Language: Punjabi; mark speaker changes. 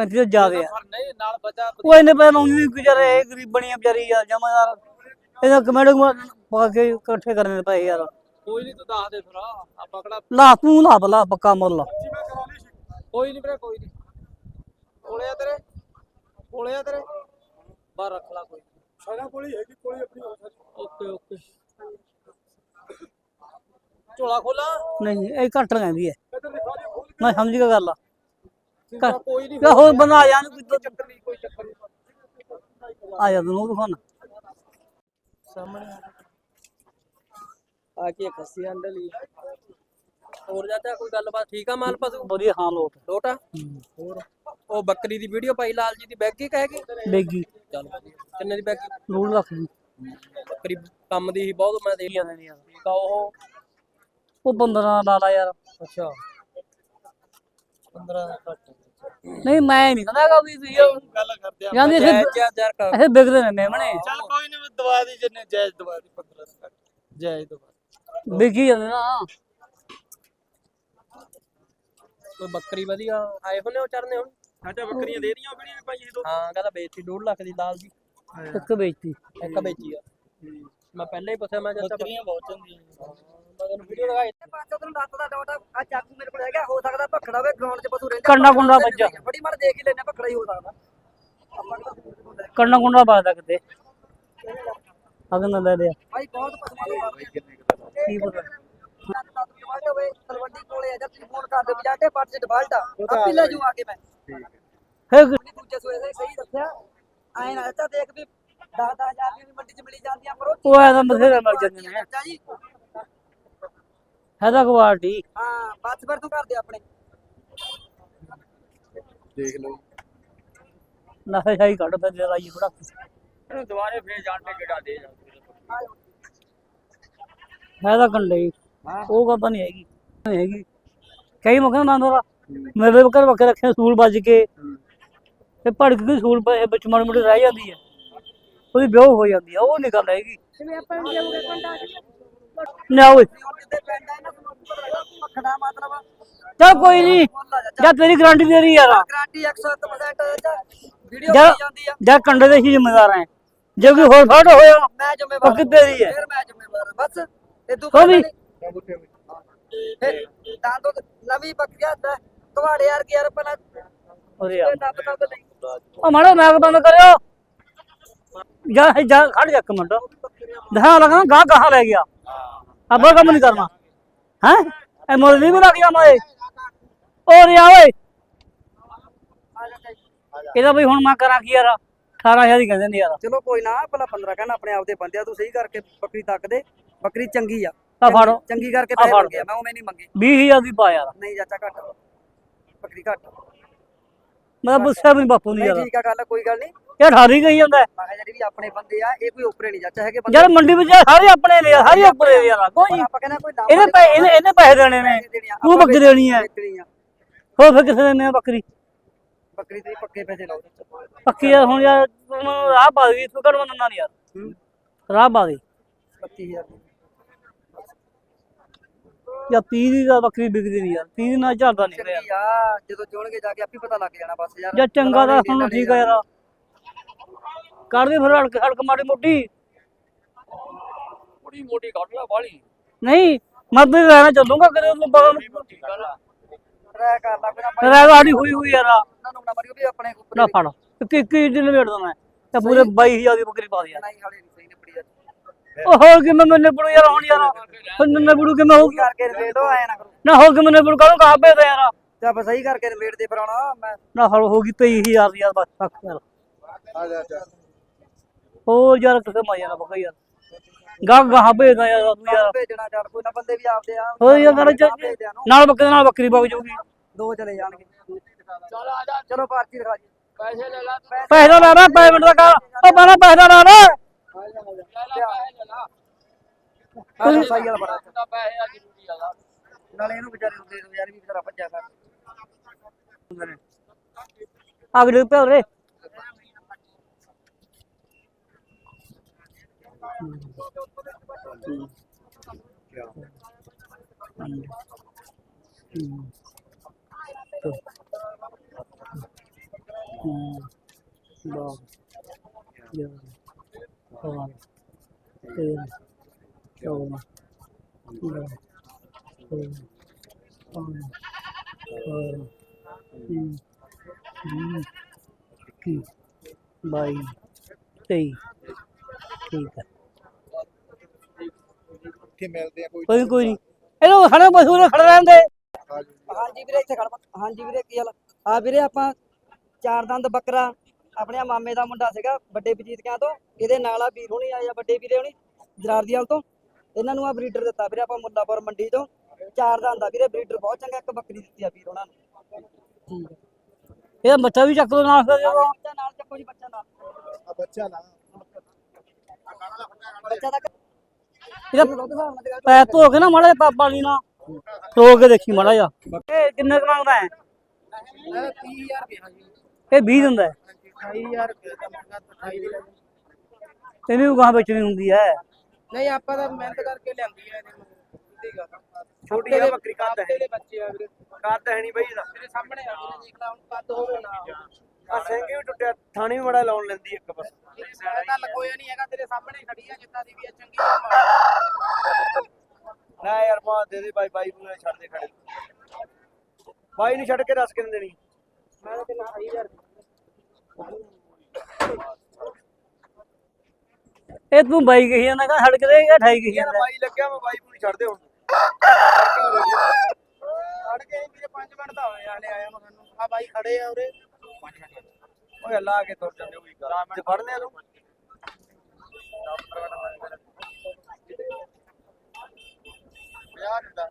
Speaker 1: ਪੰਜ ਤੋਂ ਜ਼ਿਆਦੇ ਆ।
Speaker 2: ਪਰ ਨਹੀਂ ਨਾਲ ਬਚਾ
Speaker 1: ਉਹ ਇਹਨੇ ਨਹੀਂ ਗੁਜ਼ਾਰੇ ਇਹ ਗਰੀਬ ਬਣੀ ਆ ਵਿਚਾਰੀ ਯਾਰ ਜਮਾਦਾਰ। ਇਹਦਾ ਕਮੇੜ ਪਾ ਕੇ ਇਕੱਠੇ ਕਰਨੇ ਪੈਸੇ ਯਾਰ।
Speaker 2: ਕੋਈ ਨਹੀਂ ਤੂੰ ਦੱਸ ਦੇ ਫਿਰ ਆਪਾਂ ਕਿਹੜਾ
Speaker 1: ਲਾ ਤੂੰ ਲਾ ਬਲਾ ਪੱਕਾ ਮੁੱਲ।
Speaker 2: ਕੋਈ ਨਹੀਂ ਵੀਰੇ ਕੋਈ ਨਹੀਂ। ਕੋਲੇ ਆ ਤੇਰੇ? ਕੋਲੇ ਆ ਤੇਰੇ? ਬਾਹਰ ਰੱਖ ਲਾ ਕੋਈ। ਸਾਰਾ ਕੋਲੀ ਹੈਗੀ ਕੋਲੀ ਆਪਣੀ ਓਕੇ ਓਕੇ। ਝੋਲਾ ਖੋਲਾ?
Speaker 1: ਨਹੀਂ ਇਹ ਘੱਟ ਲੈਂਦੀ ਹੈ। ਮੈਂ ਸਮਝ ਗਿਆ ਗੱਲ। ਕਰ-
Speaker 2: ਕੋਈ ਨਹੀਂ
Speaker 1: ਯਾ ਹੋਰ ਬੰਦਾ ਆ ਜਾਣ ਕੋਈ ਤਾਂ-
Speaker 2: ਚੱਕਰ ਨਹੀਂ ਕੋਈ ਚੱਕਰ ਨਹੀਂ
Speaker 1: ਆ ਜਾ ਤੂੰ ਦਿਖਾਉਣਾ।
Speaker 2: ਸਾਹਮਣੇ ਆ। ਕੇ ਖੱਸੀ ਅੰਡਲ ਹੀ ਹੋਰ ਜਾਂਦਾ ਕੋਈ ਗੱਲਬਾਤ ਠੀਕ ਆ ਮਾਲ ਪਸ਼ੂ?
Speaker 1: ਵਧੀਆ ਹਾਂ ਲੋਟ।
Speaker 2: ਲੋਟਾ ਹੋਰ? ਉਹ ਬੱਕਰੀ ਦੀ ਵੀਡੀਓ ਪਾਈ ਲਾਲ ਜੀ ਦੀ ਬੈਗੀ ਕਹੇਗੀ
Speaker 1: ਬੇਗੀ।
Speaker 2: ਚੱਲ ਵਧੀਆ। ਕਿੰਨੇ ਦੀ ਬੈਗੀ?
Speaker 1: ਲੋੜ ਰੱਖ ਲਈ।
Speaker 2: ਬੱਕਰੀ ਕੰਮ ਦੀ ਹੀ ਬਹੁਤ ਮੈਂ ਦੇਖ
Speaker 1: ਜਾਂਦੇ ਨੇ ਯਾਰ
Speaker 2: ਠੀਕ ਆ ਉਹ
Speaker 1: ਉਹ 15 ਲਾ ਲਾ ਯਾਰ।
Speaker 2: ਅੱਛਾ। 15 ਦਾ ਘੱਟ
Speaker 1: ਨਹੀਂ ਮੈਂ ਨਹੀਂ ਕਹਿੰਦਾ ਹੈਗਾ ਵੀ ਤੁਸੀਂ ਉਹ
Speaker 2: ਗੱਲ ਕਰਦੇ ਆ
Speaker 1: ਜਾਂਦੇ ਇੱਥੇ
Speaker 2: ਜਾਇਜ਼ ਕਰ
Speaker 1: ਇੱਥੇ ਵਿਕਦੇ ਨੇ ਮੇਮਣੇ
Speaker 2: ਚੱਲ ਕੋਈ ਨਹੀਂ ਦਵਾ ਦੀ ਜਿੰਨੇ ਜਾਇਜ਼ ਦਵਾ ਦੀ 15 ਦਾ ਘੱਟ। ਜਾਇਜ਼ ਦਵਾ
Speaker 1: ਵਿਕੀ ਜਾਂਦੇ ਨਾ।
Speaker 2: ਕੋਈ ਬੱਕਰੀ ਵਧੀਆ ਆਏ ਹੋਣੇ ਉਹ ਚਰਨੇ ਹੁਣ? ਸਾਡਾ ਬੱਕਰੀਆਂ ਦੇ ਦੀਆਂ ਬੜੀਆਂ ਭਾਈ ਦੋ? ਹਾਂ ਕਹਿੰਦਾ ਵੇਚੀ 2 ਲੱਖ ਦੀ ਲਾਲ ਦੀ
Speaker 1: ਇੱਕ ਵੇਚਤੀ
Speaker 2: ਇੱਕ ਵੇਚੀ ਆ। ਮੈਂ ਪਹਿਲਾਂ ਹੀ ਪੁੱਛਿਆ ਮੈਂ ਜਦ ਬੱਕਰੀਆਂ ਬਹੁਤ ਚੰਗੀਆਂ। ਮੈਂ ਤੈਨੂੰ ਵੀਡੀਓ ਦਿਖਾਈ
Speaker 3: ਪਾਸੋਂ ਤੈਨੂੰ ਦੱਤ ਦਾ ਡਾਟਾ ਆ ਚਾਕੂ ਮੇਰੇ ਕੋਲ ਹੈਗਾ ਹੋ ਸਕਦਾ ਭਖੜਾ ਹੋਵੇ ਗਰਾਊਂਡ 'ਚ ਪਸ਼ੂ ਰਹਿੰਦਾ
Speaker 1: ਕੰਡਾ ਕੁੰਡਾ ਵੱਜਾ।
Speaker 3: ਬੜੀ ਮੜ ਦੇਖ ਹੀ ਲੈਣਾ ਭਖੜਾ ਹੀ ਹੋ ਸਕਦਾ। ਆਪਾਂ ਕਿਹੜਾ
Speaker 1: ਕੰਨਾ ਕੁੰਡਾ ਬਾਦਾ ਕਿਤੇ ਅਗਨ ਲੈ ਲਿਆ।
Speaker 3: ਭਾਈ ਬਹੁਤ ਪਸ਼ੂ
Speaker 1: ਕੀ ਪਤਾ।
Speaker 3: ਤਲਵੰਡੀ ਕੋਲੇ ਆ ਜਾਂ ਤੁਸੀਂ ਫੋਨ ਕਰ ਦਿਓ ਵੀ ਜਾਂਦੇ ਪੱਟ 'ਚ ਡਿਫਾਲਟ ਆ। ਆਪੀ ਲੈ ਜੂ ਆ ਕੇ ਮੈਂ।
Speaker 1: ਫਿਰ
Speaker 3: ਨਹੀਂ ਦੂਜੇ ਸੋਏ ਦੇ ਸਹੀ ਦੱਸਿਆ। ਐਂ ਨਾ ਚਾਹ ਦੇਖ ਵੀ 10 10000 ਦੀ ਵੀ ਮੰਡੀ 'ਚ ਮਿਲੀ ਜਾਂਦੀ ਆ ਪਰ ਉਹ
Speaker 1: ਉਹ ਐਦਾ ਬਥੇਰੇ ਮਿਲ ਜਾਂਦੇ ਨੇ।
Speaker 3: ਚਾਚਾ ਜੀ।
Speaker 1: ਹੈ ਤਾਂ ਕੁਆਲਿਟੀ
Speaker 3: ਹਾਂ ਬਸ ਫਿਰ ਤੂੰ ਕਰ ਆਪਣੇ।
Speaker 2: ਦੇਖ ਲਓ।
Speaker 1: ਨਾਲੇ ਸ਼ਾਈ ਕੱਢ ਤੇ ਜਰਾ ਜੀ ਥੋੜਾ
Speaker 2: ਦੁਬਾਰੇ ਫੇਰ ਜਾਣ ਤੇ ਕਿਹੜਾ ਦੇ
Speaker 1: ਹੈ ਤਾਂ ਕੰਡੇ ਉਹ ਗੱਲ ਨਹੀਂ ਹੈਗੀ। ਨਹੀਂ ਹੈਗੀ। ਕਈ ਮੁਖਾਂ ਦਾ ਦੋਰਾ ਮੇਰੇ ਬਕਰ ਬੱਕੇ ਰੱਖੇ ਸੂਲ ਵੱਜ ਕੇ। ਤੇ ਭੜਕ ਕੇ ਸੂਲ ਵਿੱਚ ਮੜ ਮੜ ਰਹਿ ਜਾਂਦੀ ਹੈ। ਉਹਦੀ ਵਿਆਹ ਹੋ ਜਾਂਦੀ ਆ ਉਹ ਨਹੀਂ ਗੱਲ ਹੈਗੀ।
Speaker 4: ਜਿਵੇਂ ਆਪਾਂ
Speaker 1: ਨੂੰ
Speaker 3: ਜਾਊਗਾ ਕੰਡਾ ਨੂੰ ਪਤਾ ਲੱਗਾ ਮਤਲਬ
Speaker 1: ਚੱਲ ਕੋਈ ਨਹੀਂ ਜਾਂ ਤੇਰੀ ਗਾਰੰਟੀ ਦੇ ਰਹੀ ਯਾਰ।
Speaker 3: ਗਾਰੰਟੀ 101% ਵੀਡੀਓ
Speaker 1: ਜਾ-
Speaker 3: ਜਾਂਦੀ ਆ
Speaker 1: ਜਾਂ ਕੰਡੇ ਦੇ ਹੀ ਜ਼ਿੰਮੇਦਾਰ ਹੈ ਜੇ ਕੋਈ ਹੋਰ ਫਾਟ ਹੋਇਆ
Speaker 3: ਮੈਂ ਜ਼ਿੰਮੇਵਾਰ
Speaker 1: ਪੱਕੀ ਤੇਰੀ ਹੈ
Speaker 3: ਫਿਰ ਮੈਂ ਜ਼ਿੰਮੇਵਾਰ ਹਾਂ, ਬਸ ਇਦੋਂ
Speaker 1: ਕੋਈ
Speaker 3: ਤਾਂ ਤੋਂ ਨਵੀਂ ਬੱਕਰੀਆਂ ਦਾ ਤੁਹਾਡੇ ਯਾਰ ਕੀ ਯਾਰ ਪਹਿਲਾਂ
Speaker 1: ਅਰੇ ਯਾਰ। ਉਹ ਮਾੜਾ ਨਾਕ ਬੰਦ ਕਰਿਓ। ਜਾ ਜਾ ਖੜ ਜਾ ਇੱਕ ਦਹਾ ਲਗਾ ਗਾ ਗਾਹ ਲੈ ਗਿਆ? ਨਹੀਂ ਕਰਨਾ। ਹੈ? ਇਹ ਮੁੱਲ ਨਹੀਂ ਵੀ ਲੱਗ ਗਿਆ ਮਾਏ ਓ ਰਿਆ ਓਏ। ਇਹਦਾ ਬਈ ਹੁਣ ਮੈਂ ਕਰਾਂ ਕੀ ਯਾਰ? 18000 ਦੀ ਕਹਿੰਦੇ ਨੇ ਯਾਰ।
Speaker 3: ਚਲੋ ਕੋਈ ਨਾ ਭਲਾ 15 ਕਹਿਣਾ ਆਪਣੇ ਆਪ ਦੇ ਬੰਦਿਆਂ ਤੂੰ ਸਹੀ ਕਰਕੇ ਬੱਕਰੀ ਤੱਕ ਦੇ। ਬੱਕਰੀ ਚੰਗੀ ਆ।
Speaker 1: ਆ ਫੜ।
Speaker 3: ਚੰਗੀ ਕਰਕੇ ਪੈਸੇ। ਮੰਗੇ ਮੈਂ ਉਵੇਂ ਨਹੀਂ ਮੰਗੇ।
Speaker 1: 20000 ਦੀ ਪਾ ਯਾਰ।
Speaker 3: ਨਹੀਂ ਚਾਚਾ ਘੱਟ। ਬੱਕਰੀ ਘੱਟ।
Speaker 1: ਮੈਂ ਪੁੱਛਿਆ ਵੀ ਬਾਪੂ
Speaker 3: ਨਹੀਂ
Speaker 1: ਯਾਰ।
Speaker 3: ਠੀਕ ਆ ਗੱਲ ਕੋਈ ਗੱਲ ਨਹੀਂ
Speaker 1: ਇਹ ਠਾਰੀ ਗਈ ਜਾਂਦਾ। ਹੈ।
Speaker 3: ਮੈਂ ਕਿਹਾ ਜਿਹੜੀ ਵੀ ਆਪਣੇ ਬੰਦੇ ਆ ਇਹ ਕੋਈ ਉਪਰੇ ਨਹੀਂ ਚਾਚਾ ਹੈਗੇ ਬੰਦੇ
Speaker 1: ਯਾਰ ਮੰਡੀ ਵਿੱਚ ਸਾਰੇ ਆਪਣੇ ਨੇ ਸਾਰੇ ਆਪਣੇ ਨੇ ਯਾਰ। ਕੋਈ
Speaker 3: ਆਪਾਂ ਕਹਿੰਦਾ ਕੋਈ ਨਾਮ
Speaker 1: ਇਹਨੇ ਪੈਸੇ ਇਹਨੇ ਪੈਸੇ ਦੇਣੇ ਨੇ। ਤੂੰ ਬੱਕਰੀ ਦੇਣੀ ਹੈ।
Speaker 3: ਆ।
Speaker 1: ਹੋਰ ਫਿਰ ਕਿਸੇ ਨੇ ਬੱਕਰੀ?
Speaker 3: ਬੱਕਰੀ ਤੇ ਪੱਕੇ ਪੈਸੇ ਲਾਓ
Speaker 1: ਪੱਕੀ ਯਾਰ ਹੁਣ ਯਾਰ ਰਾਹ ਪਾ ਦੇ ਤੂੰ ਕੜਵਾ ਦਿੰਦਾ ਨਹੀਂ ਯਾਰ।
Speaker 3: ਹੂੰ।
Speaker 1: ਰਾਹ ਪਾ ਦੇ।
Speaker 3: 25000
Speaker 1: ਯਾ 30 ਦੀ ਤਾਂ ਬੱਕਰੀ ਵਿਕਦੀ ਨਹੀਂ ਯਾਰ 30 ਨਾਲ ਚੱਲਦਾ ਨਹੀਂ ਯਾਰ
Speaker 3: ਆ ਜਦੋਂ ਚੁਣਗੇ ਜਾ ਕੇ ਆਪੇ ਪਤਾ ਲੱਗ ਜਾਣਾ ਬਸ ਯਾਰ।
Speaker 1: ਜਾਂ ਚੰਗਾ ਤਾਂ ਹੁਣ ਠੀਕ ਆ ਯਾਰ। ਕਰ ਦੇ ਫਿਰ ਹੜਕ ਹੜਕ ਮਾੜੀ ਮੋਟੀ।
Speaker 2: ਬੜੀ ਮੋਟੀ ਕੱਢ ਲਾ ਬਾਲੀ
Speaker 1: ਨਹੀਂ ਮੈਂ ਤੇ ਰਹਿਣਾ ਚੱਲੂਗਾ ਕਦੇ ਪਤਾ ਨਹੀਂ।
Speaker 3: ਟਰੈ ਕਰ ਲਾ।
Speaker 1: ਰਹਿ ਗਾੜੀ ਹੋਈ ਹੋਈ ਯਾਰ।
Speaker 3: ਉਹਨਾਂ ਨੂੰ ਨਾ ਮਰਿਓ ਵੀ ਆਪਣੇ ਉੱਪਰ
Speaker 1: ਨਾ ਫੜ। ਇੱਕ ਇੱਕ ਹੀ ਦਿਨ ਵੇੜ ਦਣਾ। ਤੇ ਪੂਰੇ 22000 ਦੀ ਬੱਕਰੀ ਪਾ ਦੇ ਯਾਰ।
Speaker 3: ਨਹੀਂ ਹਾਲੇ ਨਹੀਂ
Speaker 1: ਉਹ ਹੋਰ ਕਿਵੇਂ ਮੈਨੇ ਬੜੂ ਯਾਰ ਹੁਣ ਯਾਰ। ਫਿਰ ਨੰਨੇ ਬੜੂ ਕਿਵੇਂ ਹੋ
Speaker 3: ਕਰਕੇ ਰਵੇਟ ਹੋ ਆਇਆ ਨਾ ਕਰੋ।
Speaker 1: ਨਾ ਹੋਰ ਕਿਵੇਂ ਨੰਨੇ ਬੜੂ ਕਾਹਨੂੰ ਕਹਾ ਪੇ ਯਾਰ?
Speaker 3: ਜਾਂ ਬਸ ਸਹੀ ਕਰਕੇ ਰਵੇਟ ਦੇ ਫਿਰ ਆਉਣਾ ਮੈਂ
Speaker 1: ਨਾ ਹਲ ਹੋ ਗਈ 23000 ਦੀ ਯਾਰ ਬਸ ਤੱਕ ਯਾਰ
Speaker 2: ਆ ਜਾ ਜਾ
Speaker 1: ਹੋਰ ਯਾਰ ਕਿਥੇ ਮਾ ਜਾਣਾ ਬੱਕਾ ਯਾਰ। ਗਾਹ ਗਾਹ ਭੇਜਦਾ ਯਾਰ ਤੂੰ ਯਾਰ।
Speaker 3: ਭੇਜਣਾ ਚੱਲ ਕੋਈ ਨਾ ਬੰਦੇ ਵੀ ਆਪਦੇ ਆ
Speaker 1: ਹੋਰ ਯਾਰ ਨਾਲ
Speaker 3: ਨੂੰ।
Speaker 1: ਬੱਕਰੇ ਨਾਲ ਬੱਕਰੀ ਵਗ ਜਾਊਗੀ।
Speaker 3: ਦੋ ਚਲੇ ਜਾਣਗੇ।
Speaker 2: ਚੱਲ ਆ ਜਾ।
Speaker 3: ਚਲੋ ਪਾਰਟੀ ਦਿਖਾ ਜੀ।
Speaker 2: ਪੈਸੇ ਲੈ ਲਾ
Speaker 1: ਪੈਸੇ ਦਾ ਲਾ ਪੈਸੇ ਮਿੰਟ ਦਾ ਕਰ ਉਹ ਬਾਰਾ ਪੈਸੇ ਲਾ ਲੈ।
Speaker 3: ਆਹ ਸਾਈ ਵਾਲਾ ਬੜਾ
Speaker 5: ਤਾਂ ਪੈਸੇ ਆ ਜ਼ਰੂਰੀ ਆ
Speaker 3: ਨਾਲੇ ਇਹਨੂੰ ਵਿਚਾਰੇ ਨੂੰ ਦੇ ਦੋ ਯਾਰ ਵੀ ਵਿਚਾਰਾ ਭੱਜਿਆ ਕਰ। ਹੁੰਦੇ ਨੇ
Speaker 1: ਅਗਲੇ ਪਿਓ ਰੇ ਬਾਈ ਤੇਈ ਠੀਕ ਹੈ
Speaker 6: ਇੱਥੇ ਮਿਲਦੇ ਆ ਕੋਈ
Speaker 1: ਕੋਈ ਕੋਈ ਨਹੀਂ ਇਹਨੂੰ ਖੜੇ ਪਸ਼ੂ ਨੇ ਖੜੇ ਰਹਿੰਦੇ
Speaker 3: ਹਾਂਜੀ ਵੀਰੇ, ਇੱਥੇ ਖੜ ਹਾਂਜੀ ਵੀਰੇ, ਕੀ ਹਾਲ ਆ ਵੀਰੇ ਆਪਾਂ ਚਾਰ ਦੰਦ ਬੱਕਰਾ। ਆਪਣੇ ਮਾਮੇ ਦਾ ਮੁੰਡਾ ਸੀਗਾ ਵੱਡੇ ਵਜੀਤ ਕਿਆਂ ਤੋਂ। ਇਹਦੇ ਨਾਲ ਆ ਵੀਰ ਹੁਣੀ ਆਏ ਆ ਵੱਡੇ ਵੀਰੇ ਹੁਣੀ ਜਰਾਰਦੀਵਾਲ ਤੋਂ। ਇਹਨਾਂ ਨੂੰ ਆ ਬਰੀਡਰ ਦਿੱਤਾ ਵੀਰੇ ਆਪਾਂ ਮੁੱਲਾਪੁਰ ਮੰਡੀ ਤੋਂ। ਚਾਰ ਦੰਦ ਆ ਵੀਰੇ ਬਰੀਡਰ ਬਹੁਤ ਚੰਗਾ ਇੱਕ ਬੱਕਰੀ ਦਿੱਤੀ ਆ ਵੀਰ ਉਹਨਾਂ ਨੂੰ। ਠੀਕ ਹੈ
Speaker 1: ਇਹ ਬੱਚਾ ਵੀ ਚੱਕ ਲੋ ਨਾਲ ਫਿਰ ਜਦੋਂ।
Speaker 3: ਬੱਚਾ ਨਾਲ ਚੱਕੋ ਜੀ ਬੱਚਾ ਨਾਲ।
Speaker 6: ਆ ਬੱਚਾ ਨਾ
Speaker 3: ਬੱਚਾ ਤੱਕ
Speaker 1: ਇਹਦਾ
Speaker 3: ਨਾਲ
Speaker 1: ਪੈਰ ਧੋ ਕੇ ਨਾ ਮਾੜਾ ਜਿਹਾ ਪਾਣੀ ਨਾਲ। ਧੋ ਕੇ ਦੇਖੀ ਮਾੜਾ ਜਿਹਾ। ਇਹ ਕਿੰਨੇ ਕੁ ਮੰਗਦਾ ਹੈ?
Speaker 5: 30000 ਰੁਪਏ ਹਾਂਜੀ
Speaker 1: ਇਹ 20 ਦਿੰਦਾ ਹੈ।
Speaker 5: 28000 ਰੁਪਏ ਦਾ ਮੰਗਾ 28 ਦੀ
Speaker 1: ਇਹਨੂੰ ਵੀ ਗਾਂ ਵੇਚਣੀ ਹੁੰਦੀ ਹੈ
Speaker 5: ਨਹੀਂ ਆਪਾਂ ਤਾਂ ਮਿਹਨਤ ਕਰਕੇ ਲਿਆਂਦੀ ਆ ਇਹਨੇ ਠੀਕ ਆ
Speaker 3: ਛੋਟੀ ਜਿਹੀ ਬੱਕਰੀ ਕੱਦ ਹੈ।
Speaker 5: ਦੇ ਬੱਚੇ ਆ ਵੀਰੇ।
Speaker 3: ਕੱਦ ਹੈ ਨਹੀਂ ਬਈ ਇਹਦਾ।
Speaker 5: ਤੇਰੇ ਸਾਹਮਣੇ ਆ ਵੀਰੇ ਦੇਖ ਲਾ ਹੁਣ ਕੱਦ ਹੋਵੇ ਨਾ।
Speaker 3: ਆ ਸਿੰਘ ਵੀ ਟੁੱਟਿਆ? ਥਾਣੀ ਵੀ ਬੜਾ ਲਾਉਣ ਲੈਂਦੀ ਇੱਕ ਬਸ।
Speaker 5: ਤਾਂ ਲਕੋਇਆ ਨਹੀਂ ਹੈਗਾ ਤੇਰੇ ਸਾਹਮਣੇ ਖੜੀ ਆ ਜਿੱਦਾਂ ਦੀ ਵੀ ਆ ਚੰਗੀ ਆ। ਮਾੜੀ
Speaker 3: ਨਾ ਯਾਰ ਮਾਂ ਦੇ ਦੇ ਬਾਈ ਬਾਈ ਨੂੰ ਛੱਡ ਦੇ ਖੜੇ। ਬਾਈ ਨੂੰ ਛੱਡ ਕੇ ਦੱਸ ਕਿੰਨੇ ਦੇਣੀ?
Speaker 5: ਮੈਂ ਤਾਂ ਤੈਨੂੰ 28000
Speaker 1: ਇਹ ਤੂੰ ਬਾਈ ਕਹੀ ਜਾਂਦਾ ਕਾ ਸੜਕ ਤੇ ਜਾਂ ਠਾਈ ਕਹੀ ਜਾਂਦਾ?
Speaker 3: ਬਾਈ ਲੱਗਿਆ ਮੈਂ ਬਾਈ ਪੂਰੀ ਛੱਡ ਦੇ ਹੁਣ।
Speaker 5: ਛੱਡ ਕੇ ਵੀਰੇ 5 ਮਿੰਟ ਦਾ ਹੋਏ ਆਲੇ ਆਇਆ ਮੈਂ ਸਾਨੂੰ ਆ ਬਾਈ ਖੜੇ ਆ ਉਰੇ।
Speaker 3: 5 ਮਿੰਟ ਓਏ ਅੱਲਾ ਕੇ ਤੁਰ ਜਾਂਦੇ ਹੋਈ ਗੱਲ ਤੇ ਫੜਨੇ ਨੂੰ ਯਾਰ ਦਾ।